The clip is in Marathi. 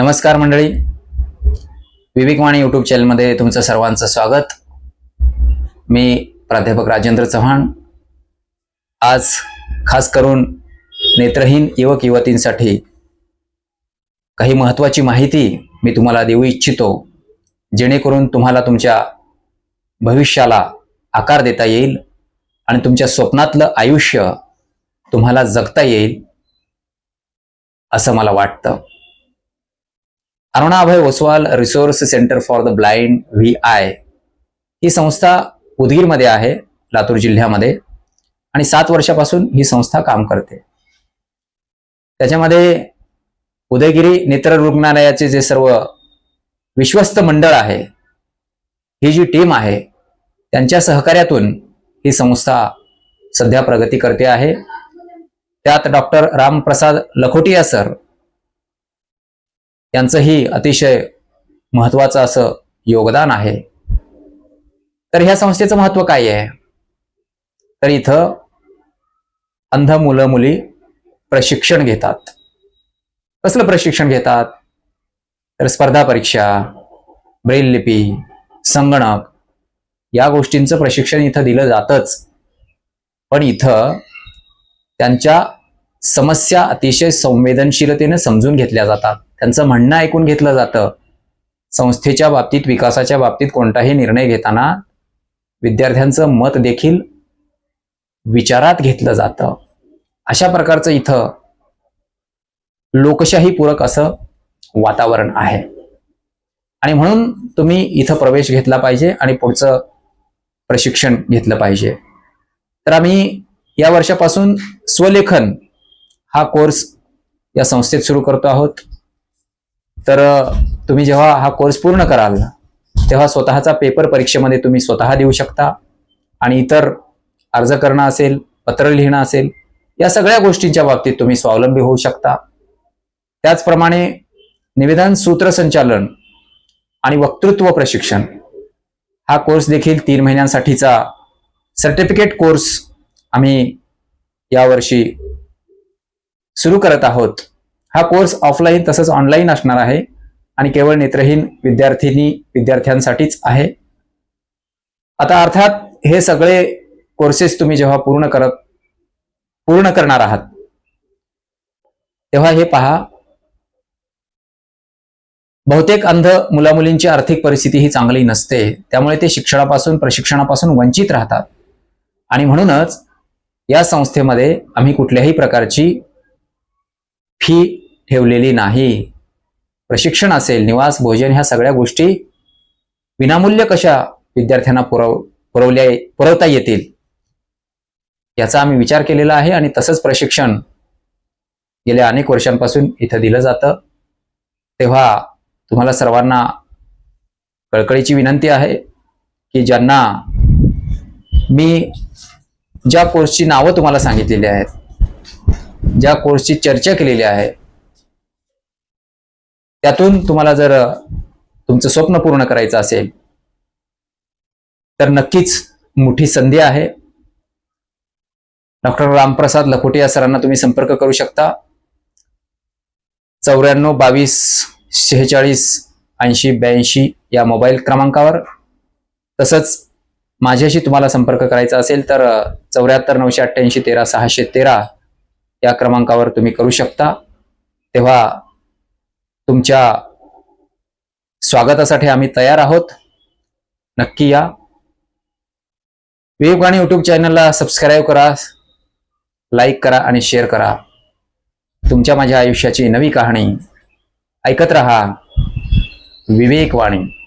नमस्कार मंडळी. विवेकवाणी युट्यूब चॅनलमध्ये तुमचं सर्वांचं स्वागत. मी प्राध्यापक राजेंद्र चव्हाण. आज खास करून नेत्रहीन युवक युवतींसाठी काही महत्त्वाची माहिती मी तुम्हाला देऊ इच्छितो जेणेकरून तुम्हाला तुमच्या भविष्याला आकार देता येईल आणि तुमच्या स्वप्नातलं आयुष्य तुम्हाला जगता येईल असं मला वाटतं. Arunabhai Oswal resource centre for the blind V I ही संस्था उदगीरमध्ये आहे लातूर जिल्ह्यामध्ये आणि सात वर्षापासून ही संस्था काम करते. त्याच्यामध्ये उदयगिरी नेत्र रुग्णालयाचे जे सर्व विश्वस्त मंडळ आहे ही जी टीम आहे त्यांच्या सहकार्यातून ही संस्था सध्या प्रगती करते आहे. त्यात डॉक्टर रामप्रसाद लखोटिया सर यांचंही अतिशय महत्वाचं असं योगदान आहे. तर ह्या संस्थेचं महत्त्व काय आहे? तर इथं अंध मुलं मुली प्रशिक्षण घेतात. कसलं प्रशिक्षण घेतात? तर स्पर्धा परीक्षा ब्रेल लिपी संगणक या गोष्टींचं प्रशिक्षण इथं दिलं जातच. पण इथं त्यांच्या समस्या अतिशय संवेदनशीलतेने समजून घेतल्या जातात. त्यांचं म्हणणं ऐकून घेतलं जातं. संस्थेच्या बाबतीत विकासाच्या बाबतीत कोणताही निर्णय घेताना विद्यार्थ्यांचं मत देखील विचारात घेतलं जातं. अशा प्रकारचं इथं लोकशाही पूरक असं वातावरण आहे. आणि म्हणून तुम्ही इथं प्रवेश घेतला पाहिजे आणि पुढचं प्रशिक्षण घेतलं पाहिजे. तर आम्ही या वर्षापासून स्वलेखन हा कोर्स या संस्थेत सुरू करतो आहोत. तर तुम्ही जेव्हा हा कोर्स पूर्ण कराल तेव्हा स्वतःचा पेपर परीक्षेमध्ये तुम्ही स्वतः देऊ शकता. आणि इतर अर्ज करणं असेल पत्र लिहिणं असेल या सगळ्या गोष्टींच्या बाबतीत तुम्ही स्वावलंबी होऊ शकता. त्याचप्रमाणे निवेदन सूत्रसंचालन आणि वक्तृत्व प्रशिक्षण हा कोर्स देखील तीन महिन्यांसाठीचा सर्टिफिकेट कोर्स आम्ही यावर्षी सुरू करत आहोत. हा कोर्स ऑफलाईन तसंच ऑनलाईन असणार आहे. आणि केवळ नेत्रहीन विद्यार्थिनी विद्यार्थ्यांसाठीच आहे. आता अर्थात हे सगळे कोर्सेस तुम्ही जेव्हा पूर्ण करत पूर्ण करणार आहात तेव्हा हे पहा. बहुतेक अंध मुलामुलींची आर्थिक परिस्थिती ही चांगली नसते. त्यामुळे ते शिक्षणापासून प्रशिक्षणापासून वंचित राहतात. आणि म्हणूनच या संस्थेमध्ये आम्ही कुठल्याही प्रकारची फी ठेवलेली नाही. प्रशिक्षण असेल निवास भोजन ह्या सगळ्या गोष्टी विनामूल्य कशा विद्यार्थ्यांना पुरव पुरवल्या पुरवता येतील? याचा आम्ही विचार केलेला आहे आणि तसंच प्रशिक्षण गेल्या अनेक वर्षांपासून इथं दिलं जातं. तेव्हा तुम्हाला सर्वांना कळकळीची विनंती आहे की ज्यांना मी ज्या कोर्सची नावं तुम्हाला सांगितलेली आहेत ज्या कोर्सची चर्चा केलेली आहे त्यातून तुम्हाला जर तुमचं स्वप्न पूर्ण करायचं असेल तर नक्कीच मोठी संधी आहे. डॉक्टर रामप्रसाद लखोटे या सरांना तुम्ही संपर्क करू शकता. चौऱ्याण्णव बावीस शेहेचाळीस ऐंशी ब्याऐंशी या मोबाईल क्रमांकावर. तसंच माझ्याशी तुम्हाला संपर्क करायचा असेल तर चौऱ्याहत्तर नऊशे अठ्ठ्याऐंशी तेरा सहाशे तेरा या क्रमांकावर तुम्ही करू शकता. तेव्हा तुमच्या स्वागतासाठी आम्ही तयार आहोत. नक्की या. विवेकवाणी युट्यूब चॅनलला सबस्क्राईब करा लाईक करा आणि शेअर करा. तुमच्या माझ्या आयुष्याची नवी कहाणी ऐकत रहा. विवेकवाणी